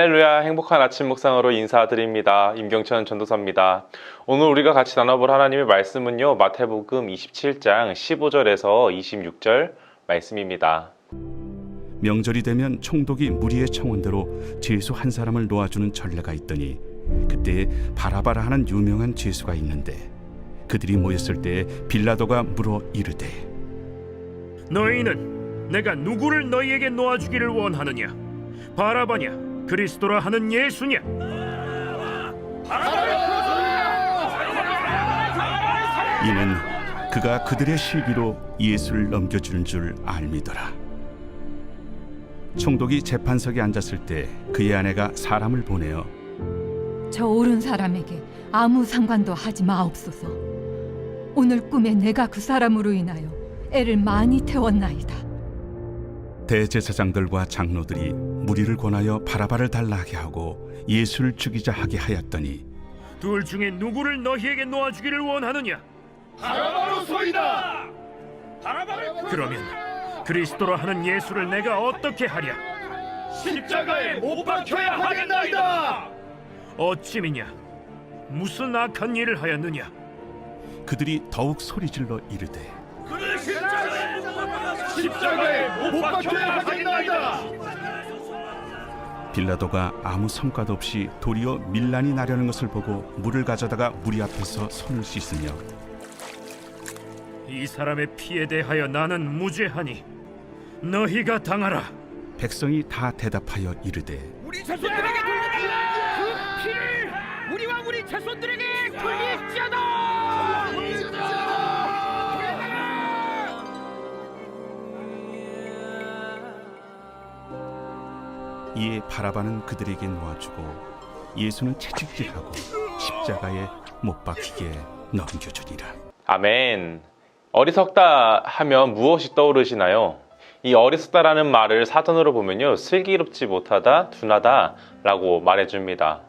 할렐루야 행복한 아침 묵상으로 인사드립니다. 임경천 전도사입니다. 오늘 우리가 같이 나눠볼 하나님의 말씀은요. 마태복음 27장 15절에서 26절 말씀입니다. 명절이 되면 총독이 무리의 청원대로 죄수 한 사람을 놓아주는 전례가 있더니 그때 바라바라 하는 유명한 죄수가 있는데 그들이 모였을 때 빌라도가 물어 이르되 너희는 내가 누구를 너희에게 놓아주기를 원하느냐? 바라바냐? 그리스도라 하는 예수냐? 이는 그가 그들의 시기로 예수를 넘겨주는 줄 알미더라 총독이 재판석에 앉았을 때 그의 아내가 사람을 보내어 저 옳은 사람에게 아무 상관도 하지 마옵소서. 오늘 꿈에 내가 그 사람으로 인하여 애를 많이 태웠나이다. 대제사장들과 장로들이 무리를 권하여 바라바를 달라하게 하고 예수를 죽이자 하게 하였더니 둘 중에 누구를 너희에게 놓아주기를 원하느냐? 바라바로 소이다. 그러면 그리스도라 하는 예수를 내가 어떻게 하랴? 십자가에 못 박혀야 하겠나이다. 어찌미냐? 무슨 악한 일을 하였느냐? 그들이 더욱 소리질러 이르되 십자가에 못 박혀야 하겠나이다. 빌라도가 아무 성과도 없이 도리어 밀란이 나려는 것을 보고 물을 가져다가 무리 앞에서 손을 씻으며 이 사람의 피에 대하여 나는 무죄하니 너희가 당하라. 백성이 다 대답하여 이르되 우리 자손들에게 돌리라 그 피를 우리와 우리 자손들에게 돌릴지어다 이에 바라바는 그들에게 놓아주고 예수는 채찍질하고 십자가에 못 박히게 넘겨주니라 아멘. 어리석다 하면 무엇이 떠오르시나요? 이 어리석다라는 말을 사전으로 보면요. 슬기롭지 못하다, 둔하다 라고 말해줍니다.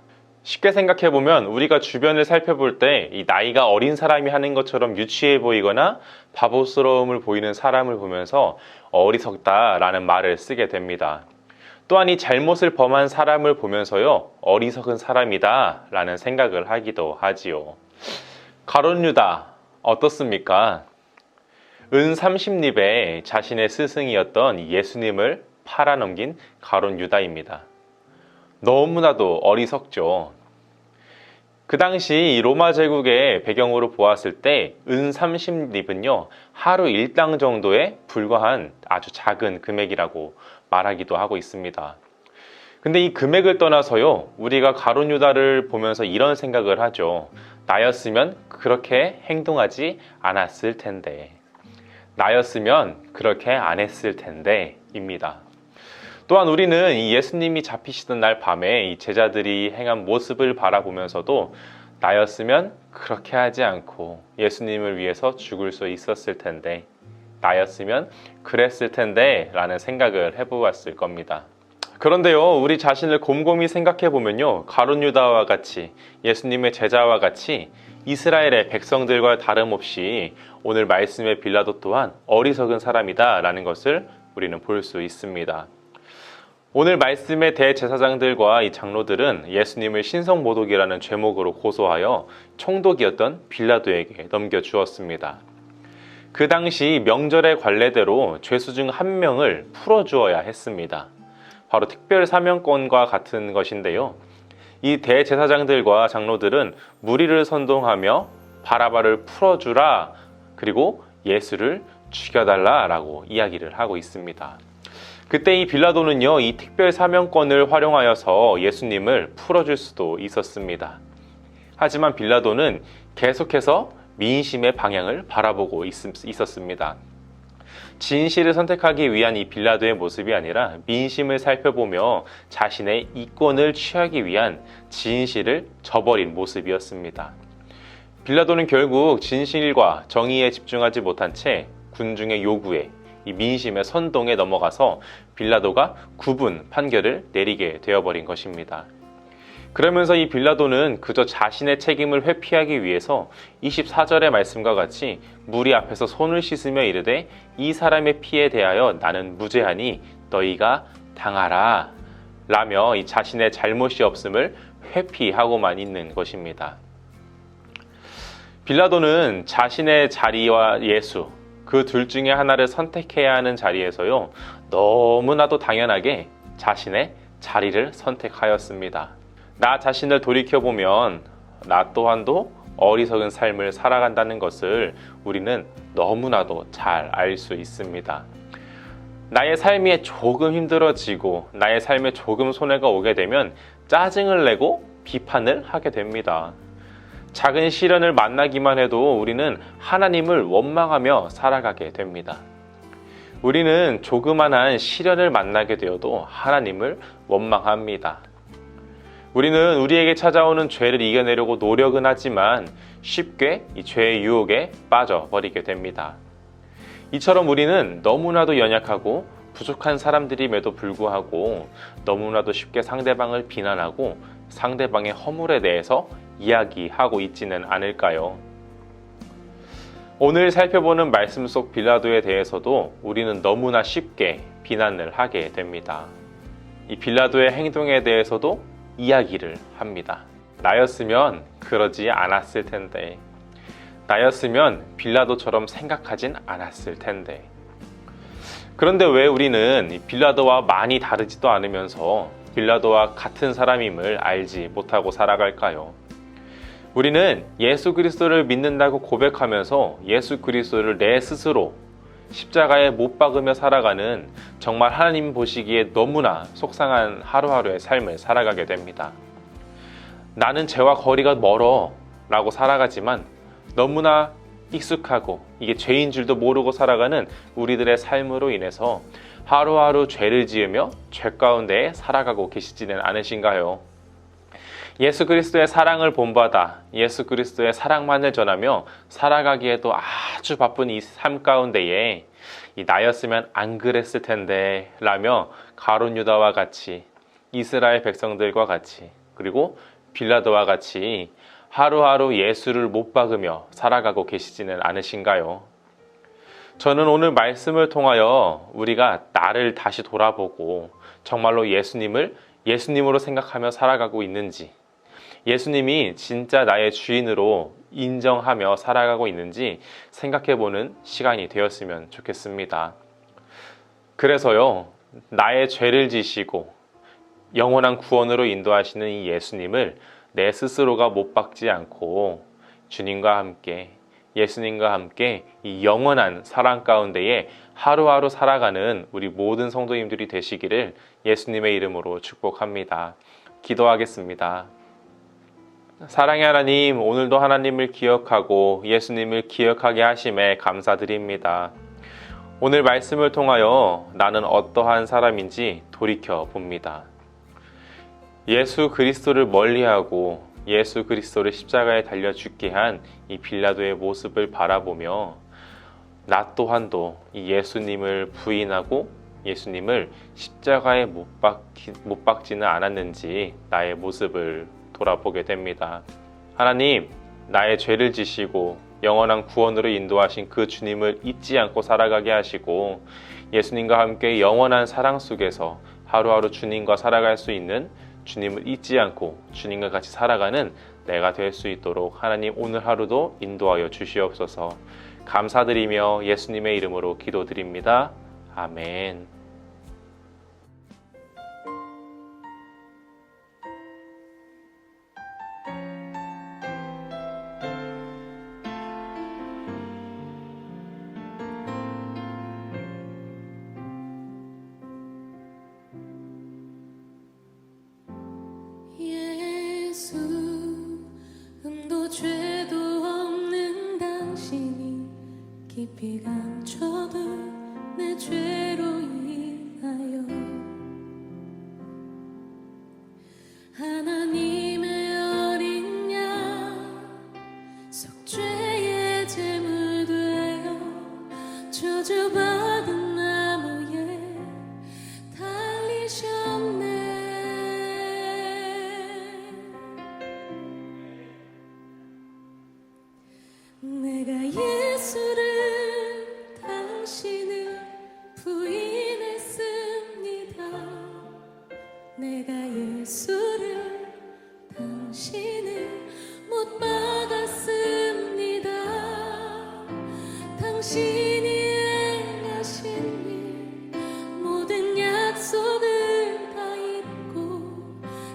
쉽게 생각해보면 우리가 주변을 살펴볼 때 이 나이가 어린 사람이 하는 것처럼 유치해 보이거나 바보스러움을 보이는 사람을 보면서 어리석다라는 말을 쓰게 됩니다. 또한 이 잘못을 범한 사람을 보면서요, 어리석은 사람이다 라는 생각을 하기도 하지요. 가론 유다, 어떻습니까? 은 30립에 자신의 스승이었던 예수님을 팔아넘긴 가론 유다입니다. 너무나도 어리석죠. 그 당시 이 로마 제국의 배경으로 보았을 때 은 30립은요, 하루 일당 정도에 불과한 아주 작은 금액이라고 말하기도 하고 있습니다. 근데 이 금액을 떠나서요, 우리가 가론 유다를 보면서 이런 생각을 하죠. 나였으면 그렇게 행동하지 않았을 텐데. 나였으면 그렇게 안 했을 텐데. 입니다. 또한 우리는 이 예수님이 잡히시던 날 밤에 이 제자들이 행한 모습을 바라보면서도 나였으면 그렇게 하지 않고 예수님을 위해서 죽을 수 있었을 텐데. 나였으면 그랬을 텐데 라는 생각을 해보았을 겁니다. 그런데요, 우리 자신을 곰곰이 생각해 보면요, 가론 유다와 같이 예수님의 제자와 같이 이스라엘의 백성들과 다름없이 오늘 말씀의 빌라도 또한 어리석은 사람이다라는 것을 우리는 볼 수 있습니다. 오늘 말씀의 대제사장들과 이 장로들은 예수님을 신성모독이라는 죄목으로 고소하여 총독이었던 빌라도에게 넘겨주었습니다. 그 당시 명절의 관례대로 죄수 중 한 명을 풀어주어야 했습니다. 바로 특별 사명권과 같은 것인데요. 이 대제사장들과 장로들은 무리를 선동하며 바라바를 풀어주라 그리고 예수를 죽여달라 라고 이야기를 하고 있습니다. 그때 이 빌라도는요 이 특별 사명권을 활용하여서 예수님을 풀어줄 수도 있었습니다. 하지만 빌라도는 계속해서 민심의 방향을 바라보고 있, 있었습니다. 진실을 선택하기 위한 이 빌라도의 모습이 아니라 민심을 살펴보며 자신의 이권을 취하기 위한 진실을 저버린 모습이었습니다. 빌라도는 결국 진실과 정의에 집중하지 못한 채 군중의 요구에 이 민심의 선동에 넘어가서 빌라도가 구분 판결을 내리게 되어버린 것입니다. 그러면서 이 빌라도는 그저 자신의 책임을 회피하기 위해서 24절의 말씀과 같이 무리 앞에서 손을 씻으며 이르되 이 사람의 피에 대하여 나는 무죄하니 너희가 당하라 라며 이 자신의 잘못이 없음을 회피하고만 있는 것입니다. 빌라도는 자신의 자리와 예수 그 둘 중에 하나를 선택해야 하는 자리에서요 너무나도 당연하게 자신의 자리를 선택하였습니다. 나 자신을 돌이켜 보면 나 또한도 어리석은 삶을 살아간다는 것을 우리는 너무나도 잘 알 수 있습니다. 나의 삶이 조금 힘들어지고 나의 삶에 조금 손해가 오게 되면 짜증을 내고 비판을 하게 됩니다. 작은 시련을 만나기만 해도 우리는 하나님을 원망하며 살아가게 됩니다. 우리는 조그만한 시련을 만나게 되어도 하나님을 원망합니다. 우리는 우리에게 찾아오는 죄를 이겨내려고 노력은 하지만 쉽게 이 죄의 유혹에 빠져버리게 됩니다. 이처럼 우리는 너무나도 연약하고 부족한 사람들임에도 불구하고 너무나도 쉽게 상대방을 비난하고 상대방의 허물에 대해서 이야기하고 있지는 않을까요? 오늘 살펴보는 말씀 속 빌라도에 대해서도 우리는 너무나 쉽게 비난을 하게 됩니다. 이 빌라도의 행동에 대해서도 이야기를 합니다. 나였으면 그러지 않았을 텐데. 나였으면 빌라도처럼 생각하진 않았을 텐데. 그런데 왜 우리는 이 빌라도와 많이 다르지도 않으면서 빌라도와 같은 사람임을 알지 못하고 살아갈까요? 우리는 예수 그리스도를 믿는다고 고백하면서 예수 그리스도를 내 스스로 십자가에 못 박으며 살아가는 정말 하나님 보시기에 너무나 속상한 하루하루의 삶을 살아가게 됩니다. 나는 죄와 거리가 멀어 라고 살아가지만 너무나 익숙하고 이게 죄인 줄도 모르고 살아가는 우리들의 삶으로 인해서 하루하루 죄를 지으며 죄 가운데 살아가고 계시지는 않으신가요? 예수 그리스도의 사랑을 본받아 예수 그리스도의 사랑만을 전하며 살아가기에도 아주 바쁜 이 삶 가운데에 이 나였으면 안 그랬을 텐데 라며 가론 유다와 같이 이스라엘 백성들과 같이 그리고 빌라도와 같이 하루하루 예수를 못 박으며 살아가고 계시지는 않으신가요? 저는 오늘 말씀을 통하여 우리가 나를 다시 돌아보고 정말로 예수님을 예수님으로 생각하며 살아가고 있는지 예수님이 진짜 나의 주인으로 인정하며 살아가고 있는지 생각해보는 시간이 되었으면 좋겠습니다. 그래서요, 나의 죄를 지시고 영원한 구원으로 인도하시는 이 예수님을 내 스스로가 못 박지 않고 주님과 함께 예수님과 함께 이 영원한 사랑 가운데에 하루하루 살아가는 우리 모든 성도님들이 되시기를 예수님의 이름으로 축복합니다. 기도하겠습니다. 사랑의 하나님, 오늘도 하나님을 기억하고 예수님을 기억하게 하심에 감사드립니다. 오늘 말씀을 통하여 나는 어떠한 사람인지 돌이켜 봅니다. 예수 그리스도를 멀리하고 예수 그리스도를 십자가에 달려 죽게 한 이 빌라도의 모습을 바라보며 나 또한도 이 예수님을 부인하고 예수님을 십자가에 못, 박히, 못 박지는 않았는지 나의 모습을 돌아보게 됩니다. 하나님, 나의 죄를 지시고 영원한 구원으로 인도하신 그 주님을 잊지 않고 살아가게 하시고 예수님과 함께 영원한 사랑 속에서 하루하루 주님과 살아갈 수 있는 주님을 잊지 않고 주님과 같이 살아가는 내가 될 수 있도록 하나님 오늘 하루도 인도하여 주시옵소서 감사드리며 예수님의 이름으로 기도드립니다. 아멘. 내 죄로 인하여 하나님의 어린 양 속죄의 제물 되어 저주받은 나무에 달리셨네. 내가 예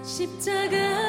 십자가